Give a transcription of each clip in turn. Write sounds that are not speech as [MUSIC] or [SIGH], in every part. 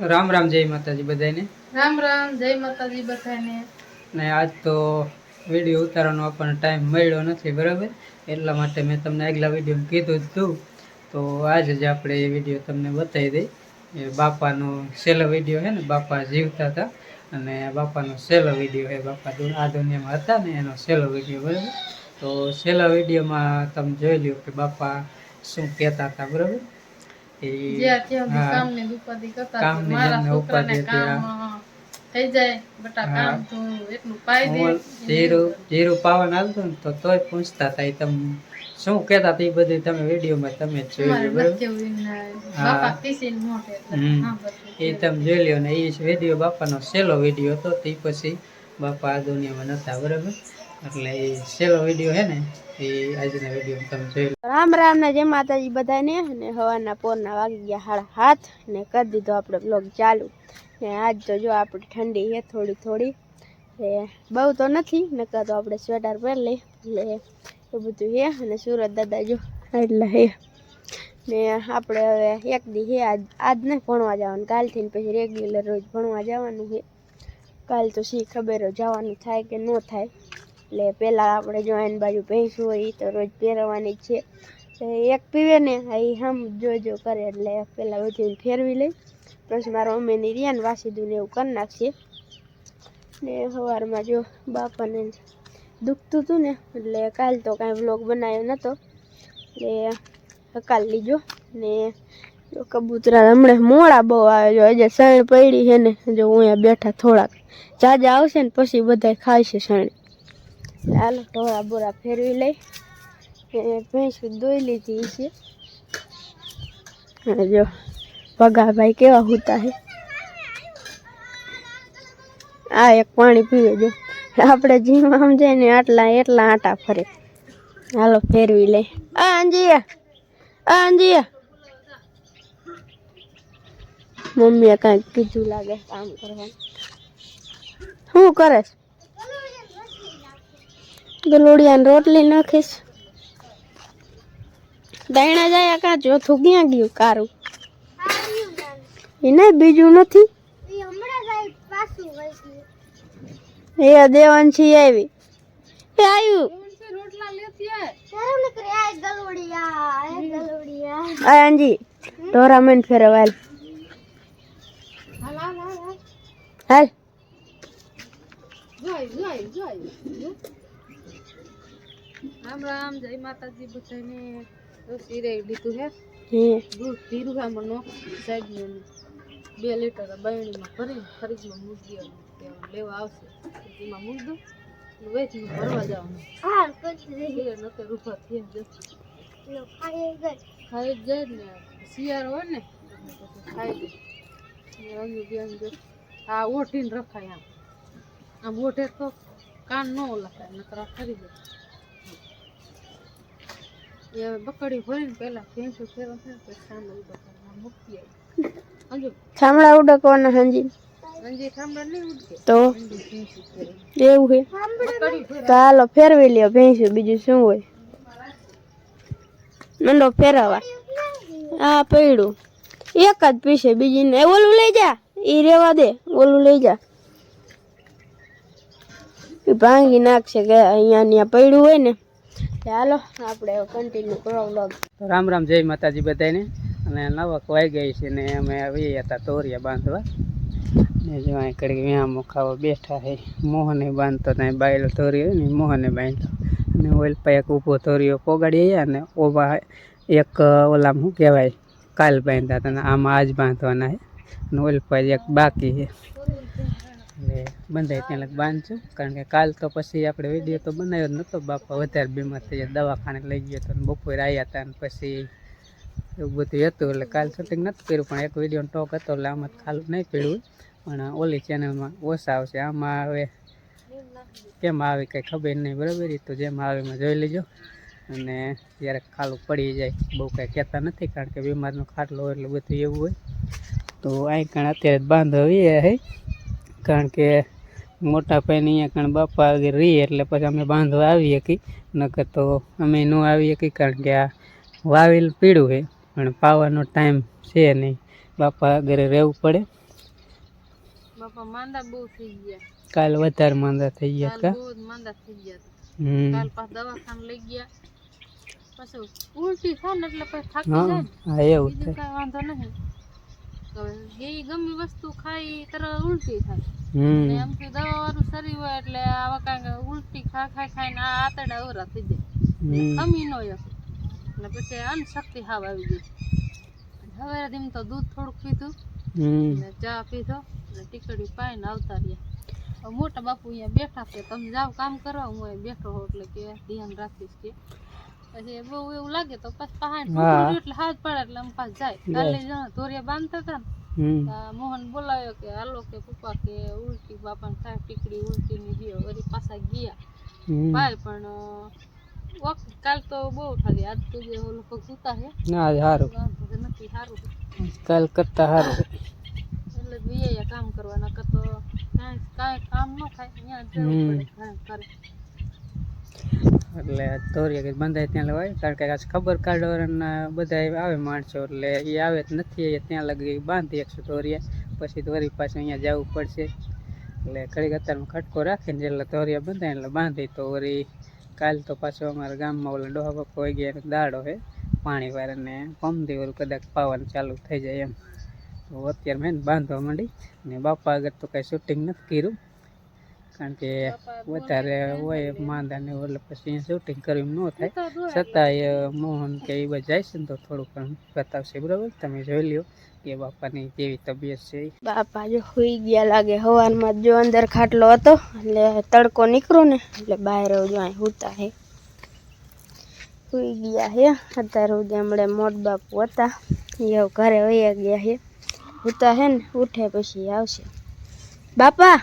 રામ રામ જય માતાજી બધાને રામ રામ જય માતાજી બધાને ને આજ તો વીડિયો ઉતારવાનો આપણને ટાઈમ મળ્યો નથી બરાબર? એટલા માટે મેં તમને આગલા વીડિયો કીધું જ હતું તો આજે જ આપણે એ વીડિયો તમને બતાવી દઈ. એ બાપાનો છેલ્લો વીડિયો છે ને બાપા જીવતા હતા. અને બાપાનો છેલ્લો વીડિયો છે બાપા આ દુનિયામાં હતા ને એનો છેલ્લો વીડિયો બરાબર? તો છેલ્લા વિડીયોમાં તમે જોઈ લ્યો કે બાપા શું કહેતા હતા બરાબર? તો તો શું કેતા એ બધું તમે વિડીયોમાં તમે જોઈ. એ તમે જોઈ લ્યો ને એ વીડિયો બાપાનો છેલ્લો વીડિયો હતો તે પછી બાપા આ દુનિયામાં નતા બરાબર? એટલે છેલ્લો વીડિયો હે ને એ આજના વીડિયો તમે જોઈ રામ રામ ને જય માતાજી બધાને ને હવાના પોરના વાગી ગયા હાડા હાથ, ને કરી દીધો આપણે બ્લોગ ચાલુ. ને આજ તો જો આપણે ઠંડી છે થોડી થોડી એ બહુ તો નથી, નકર તો આપણે સ્વેટર પહેરી લઈ એટલે એ બધું છે, અને સુરત દાદા જો એટલે હે ને આપણે હવે એક દી છે, આજ આજ નહીં ભણવા જવાનું કાલથી પછી રેગ્યુલર રોજ ભણવા જવાનું છે. કાલ તો શી ખબર જવાનું થાય કે ન થાય. એટલે પહેલાં આપણે જો એની બાજુ ભેંસું હોય એ તો રોજ પહેરવાની છે. એક પીવે ને એ હમ જો જો કરે એટલે પહેલાં બધું ફેરવી લઈ પછી મારા મમ્મીની રિયાન વાસી દૂને એવું કરી નાખીએ ને સવારમાં જો બાપાને દુખતું હતું ને, એટલે કાલ તો કાંઈ વ્લોગ બનાવ્યો નહોતો એટલે કાલ લીજો ને જો કબૂતરા હમણાં મોડા બહુ આવે જો હજે શણ પડી છે ને, જો અહીંયા બેઠા થોડાક જાજા આવશે ને પછી બધા ખાય છે શણ. ચાલો ઢોળા બોરા ફેરવી લઈ. ભેંસું દોઈ લીધી છે. અને જો પગાભાઈ કેવા હોતા છે આ એક પાણી પીવે જો. આપણે જીમ સમજાય ને આટલા એટલા આટા ફરે. હાલો ફેરવી લઈ. આ અંજીયા આ અંજીયા મમ્મીએ કાંઈક કીધું લાગે કામ કરવાનું. શું કરે ગલોડિયાને રોટલી નાખીશ. દાણા જાય કા ચોથું ક્યાં ગયું કારું. એને બીજું નથી. એ દેવાંશી આવી. એ આવ્યું આંજી. આ ફેરવાલ. હાલ. રામ રામ જય માતાજી બધાને. તો સીરે લીધું હે? હે દૂધ ધીરું આમાં નો સાઈડ ને બે લીટર બરણીમાં ભરીને ફરીજમાં મૂકી લેવા આવશે. એમાં મૂક દઉં. વેચી ભરવા જવાનું. નકર ઊભા થઈ જશે ખાઈ જ જાય ને શિયાળો હોય ને પછી ખાઈ જાય રંગ જો આ ઓઠીને રખાય આમ. આમ ઓઠે તો કાન ન લખાય નકર ખરી જાય એ બકડી ભરીને પહેલા ભેંસો ફેરો છે ને પછી સામે ઊભા મૂકી આવી. અંજુ થાંભળા ઉડકવાના હાંજી અંજી ઠામડા નહીં ઉડકે? તો? એવું હે તો હાલો ફેરવી લ્યો ભેંસું બીજું શું હોય? મંડો ફેરવા આ પૈડું. એક જ પીસે બીજી ને ઓલું લઈ જા. એ રેવા દે. ઓલું લઈ જા. ભાંગી નાખશે કે અહીંયા ત્યાં પડ્યું હોય ને. હાલો આપણે કન્ટિન્યુ કરો રામ રામ, જય માતાજી બધાને. અને નવક વાઈ ગઈ છે ને અમે આવી હતા તોરિયા બાંધવા. ને જો અહીં કડીક વ્યામો ખાવા બેઠા હે મોહને બાંધતો ત્યાં બાયલો હોય ને મોહને બાંધતો. અને ઓઇલ એક ઊભો તોરિયો પોગાડી આવ્યા ને ઓવા એક ઓલા શું કહેવાય? કાલ બાંધતા હતા ને આમાં આજ બાંધવાના છે. અને ઓઇલ પર એક બાકી છે. એટલે બંધાય ત્યાં લગ બાંધજો કારણ કે કાલ તો પછી આપણે વીડિયો તો બનાવ્યો જ નહોતો બાપા વધારે બીમાર થઈ ગયા દવાખાને લઈ ગયો હતો બપોરે આવ્યા હતા ને પછી એવું બધું હતું. એટલે કાલ શૂટિંગ નથી કર્યું. પણ એક વીડિયો ટોક હતો એટલે આમાં ખાલું નહીં પડ્યું. પણ ઓલી ચેનલમાં ઓછા આવશે. આમાં હવે કેમ આવે કંઈ ખબર નહીં. બરાબર? એ તો જેમ આવે એમાં જોઈ લેજો. અને જ્યારે ખાલું પડી જાય. બહુ કાંઈ કહેતા નથી કારણ કે બીમારનો ખાટલો હોય એટલે બધું એવું હોય. તો અહીં કણ અત્યારે જ બાંધવીએ હે. કારણ કે મોટા ભાઈને અહીંયા કારણ બાપા આગળ રહીએ એટલે પછી અમે બાંધવા આવીએ કે નકર તો અમે ન આવીએ કે કારણ કે આ વાવેલ પીળું છે પણ પાવાનો ટાઈમ છે નહીં. બાપા આગળ રહેવું પડે. બાપા માંદા બહુ થઈ ગયા. કાલ વધારે માંદા થઈ ગયા કા? માંદા થઈ ગયા હમ. કાલ પાછ દવાખાને લઈ ગયા. પછી ઉલટી થાય ને એટલે પછી થાકી જાય હા એવું થાય. વાંધો નહીં. એ ગમે વસ્તુ ખાઈ તરત ઉલટી થાય. હમ. ને દવા વાળું શરીર હોય એટલે આવા કાંઈક ઉલટી ખા ખાઈ ખાઈને આ આતરડા ઓરા થઈ જાય. હમ. નો યો ને પછી અનશક્તિ હાવ આવી ગઈ. હવે ધીમ તો દૂધ થોડુંક પીધું. ને ચા પીધો. ને ટીકડી પાઈને આવતા રહ્યા. મોટા બાપુ અહીંયા બેઠા છે. તમે જાઓ કામ કરો હું બેઠો હોઉં એટલે કે ધ્યાન રાખીશ કે. પછી બહુ એવું લાગે તો પછી પહાડ હા. એટલે હાથ પડે એટલે આમ પાછ જાય. કાલે જણા ધોરિયા બાંધતા હતા ને હમ. તો આ મોહન બોલાવ્યો કે હાલો કે પપ્પા કે ઉલટી બાપાને થાય ટીકડી ઉલટી ની દો વળી પાછા ગયા. હમ. ભાઈ પણ અ, વખત કાલ તો બહુ ઠાલી આજ તો જે ઓલો પગ સૂતા છે ના સારું વાંધો તો નથી સારું છે. કાલ કરતા સારું એટલે જ વીએ કામ કરવાના કરતો કાંઈ કાંઈ કામ ન થાય અહીંયા જ જવું હમ. પડે ઘરે ઘરે એટલે ધોરિયા કંઈ બંધાય ત્યાં લવાય કારણ કે આજ ખબર કાઢવાના બધા આવે માણસો, એટલે એ આવે જ નથી ત્યાં લગી બાંધી એકસો ધોરિયા પછી વળી પાછું અહીંયા જવું પડશે. એટલે ઘડીક અત્યારમાં ખટકો રાખીને એટલે ધોરિયા બંધાય એટલે બાંધી તો વળી કાલ તો પાછો અમારા ગામમાં ઓલા ડોહા પપ્પા હોય ગયા દાડો હે, પાણી વાળાને પમદી ઓલું કદાચ પાવાનું ચાલુ થઈ જાય એમ. તો અત્યારે મેં બાંધવા માંડી ને બાપા આગળ તો કાંઈ શૂટિંગ નથી કર્યું. કારણ કે વધારે હોય માંદા ને એટલે પછી શૂટિંગ કર્યું ન થાય. છતાંય મોહન કે એ બધા જાય છે ને તો થોડું ઘણું બતાવશે, બરાબર? તમે જોઈ લ્યો કે બાપાની કેવી તબિયત છે. બાપા જો સુઈ ગયા લાગે, હવારમાં જો અંદર ખાટલો હતો, એટલે તડકો નીકળો ને, એટલે બહાર જો અહીં હોતા હે. સુઈ ગયા હે, અત્યારે સુધી હમણાં મોટ બાપુ હતા, એ ઘરે વયા ગયા હે. હુતા હે ને, ઉઠે પછી આવશે. બાપા!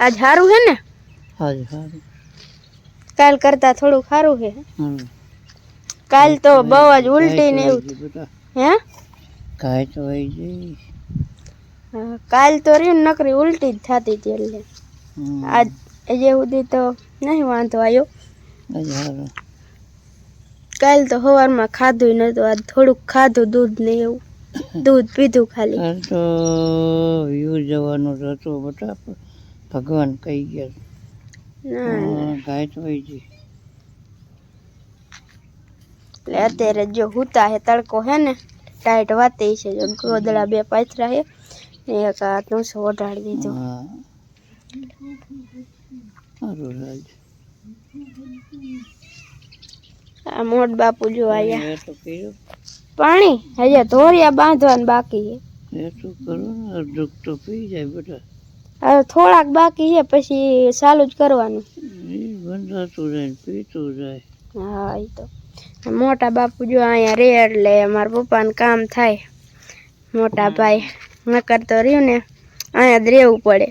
આજ સારું હે ને? કાલ કરતા થોડું સારું હે. કાલ તો બહુ જ ઉલટી ને એવું. હે? કાંઈ તો હોય જઈ કાલ તો રહ્યું ને નકરી ઉલટી જ થતી હતી એટલે. આજ હજી સુધી તો નહીં વાંધો આવ્યો કાલ તો સવારમાં ખાધું નતું આજ થોડુંક ખાધું દૂધ ને એવું. [COUGHS] દૂધ પીધું ખાલી. કાલ તો વ્યૂ જવાનું હતું બટા ભગવાન કહી ગયા. હોય જઈ એટલે અત્યારે જો હુતા હે તડકો હે ને ટાઈટ વાતે છે જો ગોદડા બે પાથરા હે ને એક હાથનું ટૂંસો ઓઢાડી દીધો. હા. આ મોટ બાપુ જો આયા. પાણી? હજી ધોરિયા બાંધવાનું બાકી એ તો કરો અડધું તો પી જાય હવે થોડાક બાકી છે પછી ચાલુ જ કરવાનું. બંધાતું જાય પીતું જાય હા એ તો. મોટા બાપુ જો અહીંયા રે એટલે મારા પપ્પાને કામ થાય. મોટા ભાઈ નકર તો રહ્યું ને અહીંયા જ રહેવું પડે.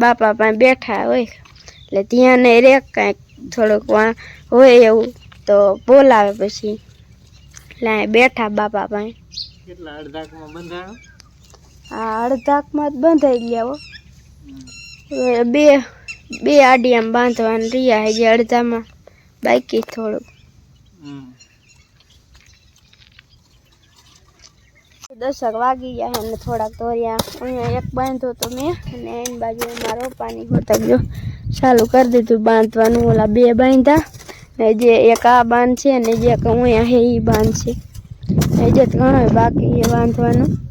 બાપા પાસે બેઠા હોય એટલે ત્યાં ને રે કાંઈક થોડુંક હોય એવું તો બોલાવે પછી. એટલે બેઠા બાપા પાસે. કેટલા અડધાકમાં બંધાણો આ અડધાકમાં જ બંધાઈ ગયા હો. બે બે આડિયામાં બાંધવાનું રહ્યા હજી અડધામાં. બાકી થોડુંક. દશક વાગી ગયા અને થોડાક તોર્યા અહીંયા એક બાંધો તો મેં અને એની બાજુ મારો પાણી જો ચાલુ કરી દીધું બાંધવાનું. ઓલા બે બાંધ્યા. ને જે એક આ બાંધ છે ને જે અહીંયા હે એ બાંધ છે. જે ઘણો બાકી એ બાંધવાનું.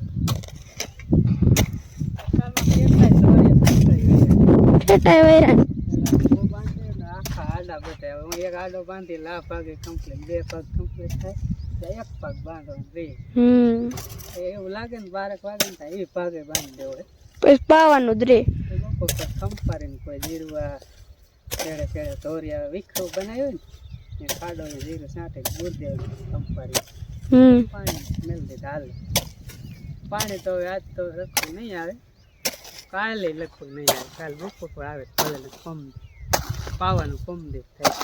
આખા આડા બધા હું એક આડો બાંધી લા ભાગે કમ્પ્લીટ બે પગ કમ્પ્લીટ થાય એક પગ બાંધો રે હમ. એવું લાગે ને બારેક વાગે ને એ ભાગે બાંધી દેવો પછી પાવાનું જ રે કંપારીને કોઈ જીરવા પેડે પેડે ધોરિયા વિખરો બનાવ્યું ને ખાડો જીરું સાંટે દૂધ દેવું હમ. પાણી મેળ દીધા પાણી તો આજ તો લખવું નહીં આવે. કાલે લખવું નહીં આવે. કાલે બપોર આવે કાલે કમ પાવાનું કમ દે થાય.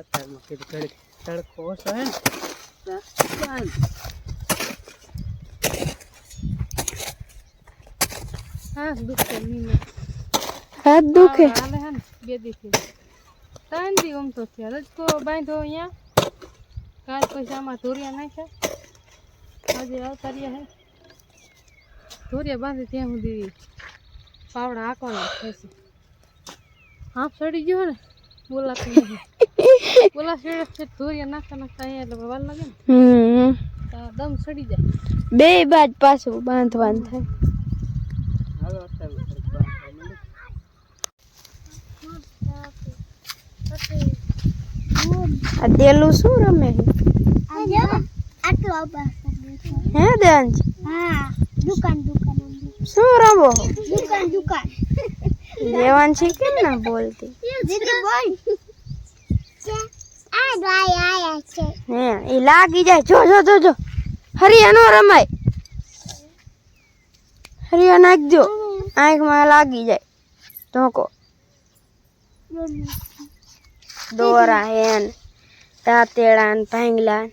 અત્યારમાં કીધું ઘડીક તડકો ઓછો હે. દુખે હાથ દુખે. હાલે હે બે દીથી. ત્રણ દી તો થયા. રજકો બાંધો અહીંયા. કાલ પછી આમાં ધોરિયા નાખ્યા. આજે આવતા રહ્યા હે. ધોરિયા બાંધી ત્યાં સુધી પાવડા આકવાના થશે. હાફ સડી ગયો ને બોલાતું નથી બોલા છે ધોરિયા નાખતા નાખતા અહીંયા એટલે વાર લાગે ને. હમ. દમ સડી જાય. બે બાજ પાછું બાંધવાનું થાય. આ દેલું શું રમે છે? હે દેંજ દુકાન દુકાન શું રમો? દુકાન દુકાન. દેવાન છે કેમ ના બોલતી? દીદી બોલ. આ ગાય આયા છે. હે એ લાગી જાય. જો જો જો જો. હરિયા નો રમાય. હરિયા નાખજો આંખમાં લાગી જાય. ધોકો. દોરા હેન તાતેડા ને ભાંગલા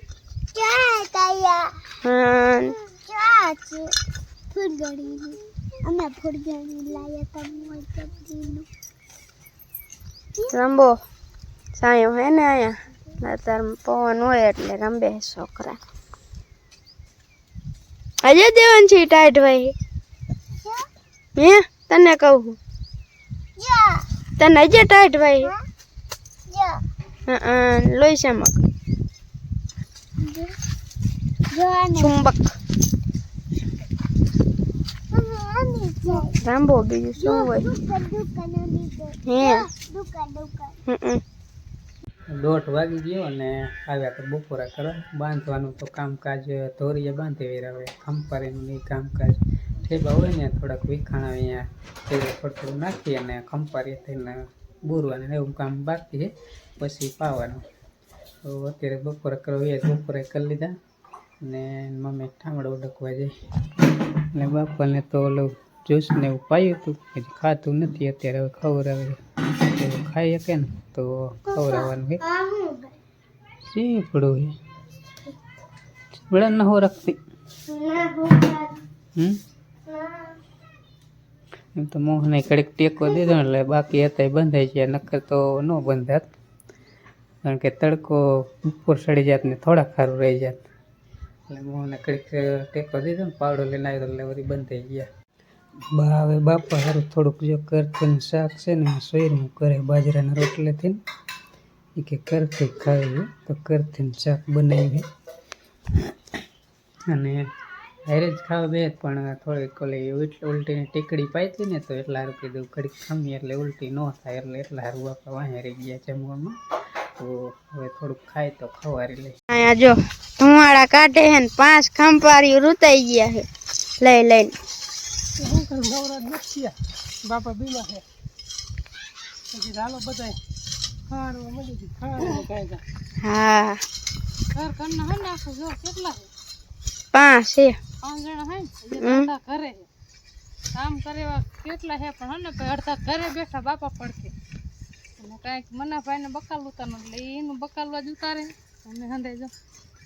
ક્યાં કાયા હન. ક્યાં છે? ફૂલગડી અમે ફૂલગડી લાયા તા કપડીનું રંબો. સાયો હે ને અહીંયા અત્યારે પવન હોય એટલે રંબે છોકરા. આજે દેવન છે ટાઈટ ભાઈ હે? તને કહું તને અજય ટાઈટ ભાઈ હા? લોહી શામક ચુંબક આની છે રાંબો બીજું શું હોય હે દુકાન દુકાન હમ દોઢ વાગી ગયો અને આવ્યા તો બપોરા કરો બાંધવાનું તો કામકાજ ધોરીએ બાંધી વેરા હવે. ખંપારીનું ને કામકાજ. ઠેબા હોય ને થોડાક વિખાણ અહીંયા. થોડું થોડું નાખી અને ખંપારી થઈને બુરવાનું એવું કામ બાકી છે. પછી પાવાનું. તો અત્યારે બપોરે કરવા બપોરે કરી લીધા. ને મમ્મી ઠામડો ઉડકવા જાય. અને બાપાને તો ઓલું જ્યુસ ને એવું પાયું હતું. હજી ખાતું નથી. અત્યારે હવે ખવડાવે તો ખાઈ શકે ને તો ખવડાવવાનું છે. ચીપડું ચીપડા ન હો રાખતી. એમ તો મોહને કડીક ટેકો દીધો એટલે બાકી એ બંધાઈ ગયા નક્કર તો ન બંધાત. કારણ કે તડકો ઉપર સડી જાત ને થોડા ખારું રહી જાત. એટલે મોહને કડીક ટેકો દીધો ને, પાવડો લઈને આવ્યો એટલે વળી બંધાઈ ગયા. બા હવે બાપા સારું થોડુંક જો કરથીને શાક છે ને સોયરું કરે બાજરાના રોટલેથી એ કે કરતી ખાવી તો કરથીને શાક બનાવી અને હારે જ ખાવા બે પણ થોડીક ઓલી ઉલ- ઉલટીની ટીકડી પાઈતી ને તો એટલા હારું કીધું ઘડીક ખમી એટલે ઉલટી ન થાય, એટલે, એટલા હારું બાપા વાંહે રહી ગયા જમવામાં. તો હવે થોડુંક ખાય તો ખવારી લે અહીંયા જો ધુમાડા કાઢે હે ને પાંચ ખંપારી રૂતાઈ ગયા છે લઈ લઈને. બાપા બીમા છે. પછી ચાલો બધા ખાવાનું મળી ખાવાનું કાંઈ હા. ઘર ઘરના હે ને આખું જો કેટલા છે? પાંચ છે. પાંચ જણા હે ને? ધંધા. ઘરે છે. કામ કરે એવા કેટલા છે પણ હને ને ભાઈ અડધા ઘરે બેઠા બાપા પડકે અને કાંઈક મનાભાઈને બકાલ ઉતારો એટલે એનું બકાલવા જ ઉતારે. અને હંધે જો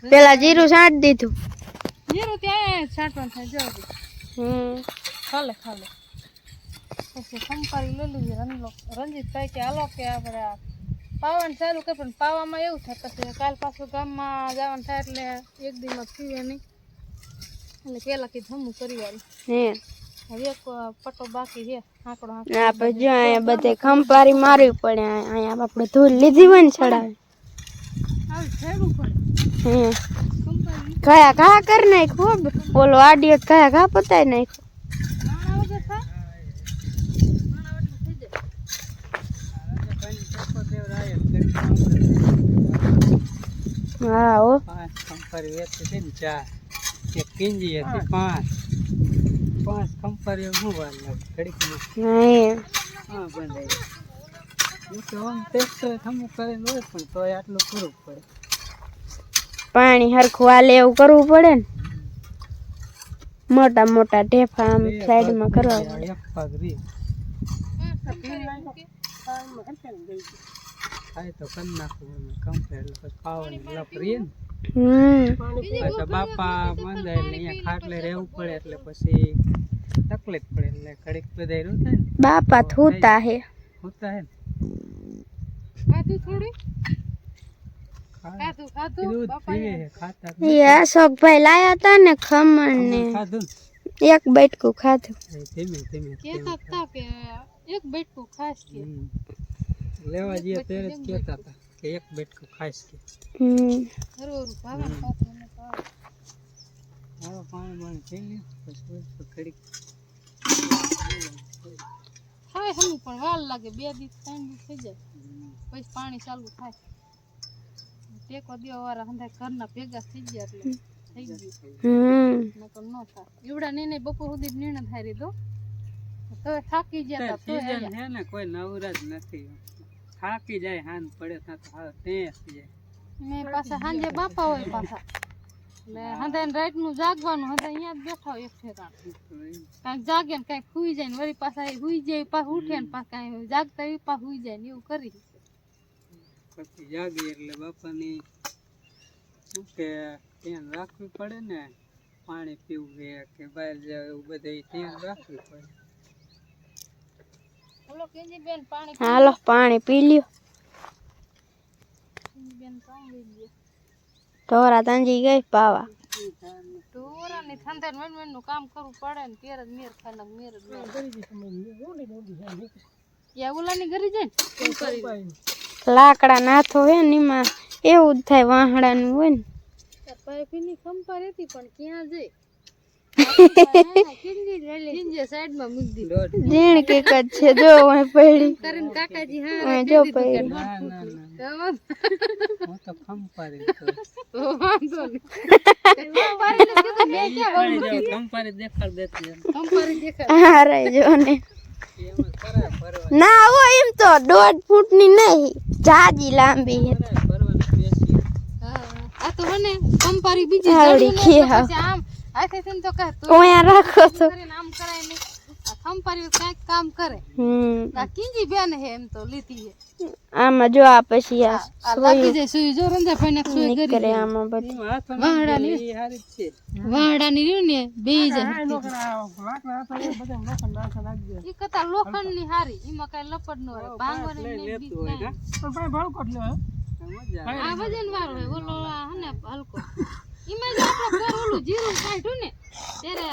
પેલા જીરું છાંટ દીધું. જીરું ત્યાં છાંટવાનું થાય જો. હમ. ખાલે ખાલે પછી સંપારી લેલું રંગલો રંજીતભાઈ કે હાલો કે આપણે આ પાવાનું ચાલુ કરે પણ પાવામાં એવું થાય પછી કાલ પાછું ગામમાં જવાનું થાય એટલે એક દિનમાં પીવે નહીં. એટલે પહેલાં કીધું હમું કરી વાળી હે. હવે એક પટ્ટો બાકી છે આંકડો આપણે જો અહીંયા બધે ખંપારી મારવી પડે અહીંયા આપણે ધૂળ લીધી હોય ને ચડાવે. આવી ભેગું પડે. હે. કયા ઘા કરી નાખ્યું. ઓલો આડિયો કયા ઘા પતાવી નાખ્યું નાણાં વગર થાય નાણાં વગર થઈ જાય હા પાંચ હતી ને ચાર. એક કિંજી હતી પાંચ. પાંચ વાર લાગે? ઘડીકમાં. નહીં. હા બંધાઈ. હું તો આમ ટેસ્ટ થમું કરેલું હોય પણ તોય આટલું કરવું પડે. પાણી હરખું હાલે એવું કરવું પડે ને? મોટા મોટા ઢેફા આમ સાઈડમાં કરવા. પડે એક પગ રી સંપારી ખાય તો કરી નાખવું એમ કમ્પ્લેટ એટલે પછી ખાવાની લપ રીએ ને હમ. પાછા બાપા બંધાય એટલે અહીંયા ખાટલે રહેવું પડે એટલે પછી તકલીફ પડે એટલે ઘડીક બધા રહ્યું થાય ને. બાપા થૂતા હે. હોતા હે ને. ખાધું થોડી? ખા- ખાધું ખાધું? દૂધ બાપા પીવે છે ખાતા એ અશોકભાઈ લાયા તા ને ખમણ ને. ખાધું એક બેટકું ખાધું. ધીમે ધીમે કહેતા હતા કે એક બેટકું ખાસ કે. હમ. લેવા જઈએ ત્યારે જ કહેતા હતા કે એક બેટકું ખાઈશ કે. હવે પાણી બાણી પી લ્યો પછી તો ઘડીક. હમું પણ વાર લાગે બે દિવસ ત્રણ દિવસ થઈ જાય. પછી પાણી ચાલુ થાય. ટેકો દેવા વાળા હંધાય ઘરના ભેગા થઈ ગયા એટલે થઈ ગયું. નકર ન થાય. એવડા નહીં ને બપોર સુધી નિર્ણય થાય રીધો. તો થાકી ગયા તા. છે ને કોઈ નવરા જ નથી. થાકી જાય હાન પડે તા તો હાવ ટેસ જાય. મેં પાછા સાંજે બાપા હોય પાછા. મે હંધાય રાઈટનું જાગવાનું હંધાય અહીંયા જ બેઠા હોય એક કાંઈક જાગે ને કાંઈક હુઈ જાય ને વળી પાછા હુઈ જાય પાછું ઉઠે ને પાછા કાંઈ જાગતા એ પાછા હુઈ જાય ને એવું કરી પછી જાગે એટલે બાપાની શું કે ધ્યાન રાખવી પડે ને પાણી પીવું કે બહાર જાવ એવું બધું ધ્યાન રાખવું પડે. હાલો પાણી પી લ્યો. ઢોરા તાંજી ગઈ પાવા? ટોરાની થંધર મેન મેનનું કામ કરવું પડે ને ત્યારે મેર ખાય ને મેર જાય લાકડા નાથો હોય ને એમાં એવું જ થાય વાહડાનું હોય ને. પણ ક્યાં જઈ કિંજે સાઈડમાં મૂકી દીધી દોઢ જીણ કેક જ છે જો અહીં પડી. કરીને કાકાજી હા અહીં જો પડી. ના ના ના હું તો તો વાંધો નહીં. દેખાડ જો ને. ના હોય એમ તો દોઢ ફૂટની નહીં જાજી લાંબી આ તો મને કંપારી બીજી ને આમ હાથેથી તો કહે તું ઓયા રાખો તો નામ કરાય ને આ ખંપારી કાંઈક કામ કરે. હમ. આ કીજી બેન હે એમ તો લીધી હે. આમાં જો આ પછી આ આ લાગી જાય સુઈ જો રંજા ભાઈને સુઈ ગરી કરે આમાં બધી. એમાં ની હારી છે છે. વાહડાની રહ્યું ને બે જાય. ઈ કતા લોખંડની હારી. એમાં કઈ લપડ નો રહે ભાંગવાની ને બીજ લેતું હોય કાંઈ. કા? મજા આ વજન વાળો હોય ઓલો હને હલકો. જ આપણે ઘર ઓલું જીરું કાઢ્યું ને ત્યારે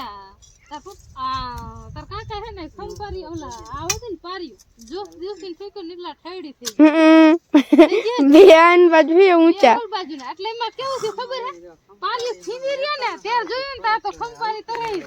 તાર કાકા હે ને ખંપારી ઓલા આવે છે ને પાર્યું જોસ જોશ દિવસથી ફેંક્યો ને એટલા ઠેડી થઈ હમ. બે આન બાજુ ઊંચા. બાજુ એટલે એમાં કેવું છે ખબર હે? પાર્યું ખીજી રહ્યા ને ત્યારે જોયું ને તાર તો ખંપારી તરાઈ